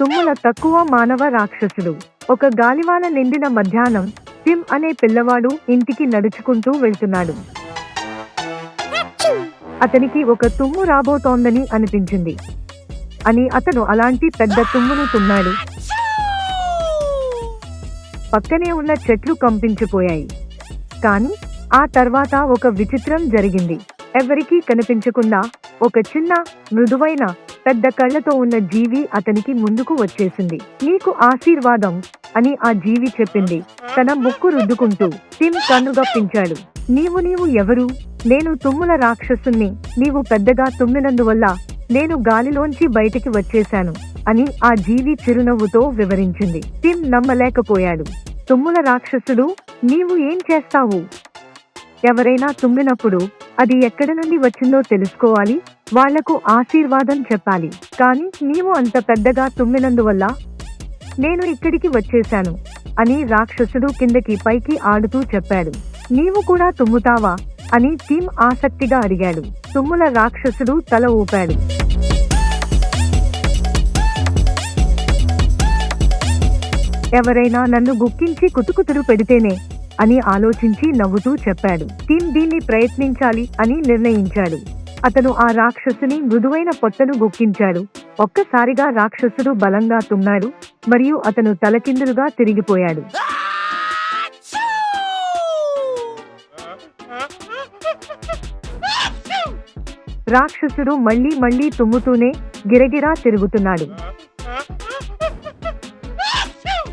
తుమ్ముల తక్కువ మానవ రాక్షసుడు ఒక గాలివాన నిండిన మధ్యాహ్నం టిమ్ అనే పిల్లవాడు ఇంటికి నడుచుకుంటూ వెళ్తున్నాడు. అతనికి ఒక తుమ్ము రాబోతోందని అనిపించింది. అని అతను అలాంటి పెద్ద తుమ్మును తుమ్మాడు. పక్కనే ఉన్న చెట్లు కంపించిపోయాయి. కానీ ఆ తర్వాత ఒక విచిత్రం జరిగింది. ఎవరికీ కనిపించకుండా ఒక చిన్న మృదువైన పెద్ద కళ్ళతో ఉన్న జీవి అతనికి ముందుకు వచ్చేసింది. నీకు ఆశీర్వాదం అని ఆ జీవి చెప్పింది. తన ముక్కు రుద్దుకుంటూ టిమ్ కన్నుగప్పించాడు నీవు నీవు ఎవరు? నేను తుమ్ముల రాక్షసుణ్ణి. నీవు పెద్దగా తుమ్మినందువల్ల నేను గాలిలోంచి బయటికి వచ్చేశాను అని ఆ జీవి చిరునవ్వుతో వివరించింది. టిమ్ నమ్మలేకపోయాడు. తుమ్ముల రాక్షసుడు నీవు ఏం చేస్తావు? ఎవరైనా తుమ్మినప్పుడు అది ఎక్కడ నుండి వచ్చిందో తెలుసుకోవాలి. వాళ్ళకు ఆశీర్వాదం చెప్పాలి. కానీ నీవు అంత పెద్దగా తుమ్మినందువల్ల నేను ఇక్కడికి వచ్చేశాను అని రాక్షసుడు కిందకి పైకి ఆడుతూ చెప్పాడు. నీవు కూడా తుమ్ముతావా అని టీమ్ ఆసక్తిగా అడిగాడు. తుమ్ముల రాక్షసుడు తల ఊపాడు. ఎవరైనా నన్ను గుక్కించి కుతుకుతురు పెడితేనే అని ఆలోచించి నవ్వుతూ చెప్పాడు. టిమ్ దీన్ని ప్రయత్నించాలి అని నిర్ణయించాడు. అతను ఆ రాక్షసుని మృదువైన పొట్టను గుక్కించాడు ఒక్కసారిగా రాక్షసుడు బలంగా తుమ్మాడు మరియు అతను తలకిందులుగా తిరిగిపోయాడు. రాక్షసుడు మళ్ళీ మళ్ళీ తుమ్ముతూనే గిరగిరా తిరుగుతున్నాడు.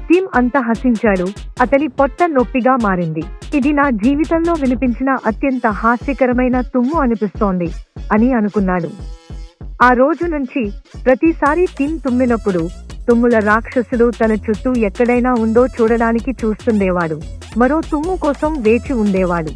టీం అంతా హసించాడు. అతని పొట్ట నొప్పిగా మారింది. ఇది నా జీవితంలో వినిపించిన అత్యంత హాస్యకరమైన తుమ్ము అనిపిస్తోంది అని అనుకున్నాడు. ఆ రోజు నుంచి ప్రతిసారి టీం తుమ్మినప్పుడు తుమ్ముల రాక్షసుడు తన చుట్టూ ఎక్కడైనా ఉందో చూడడానికి చూస్తుండేవాడు. మరో తుమ్ము కోసం వేచి ఉండేవాడు.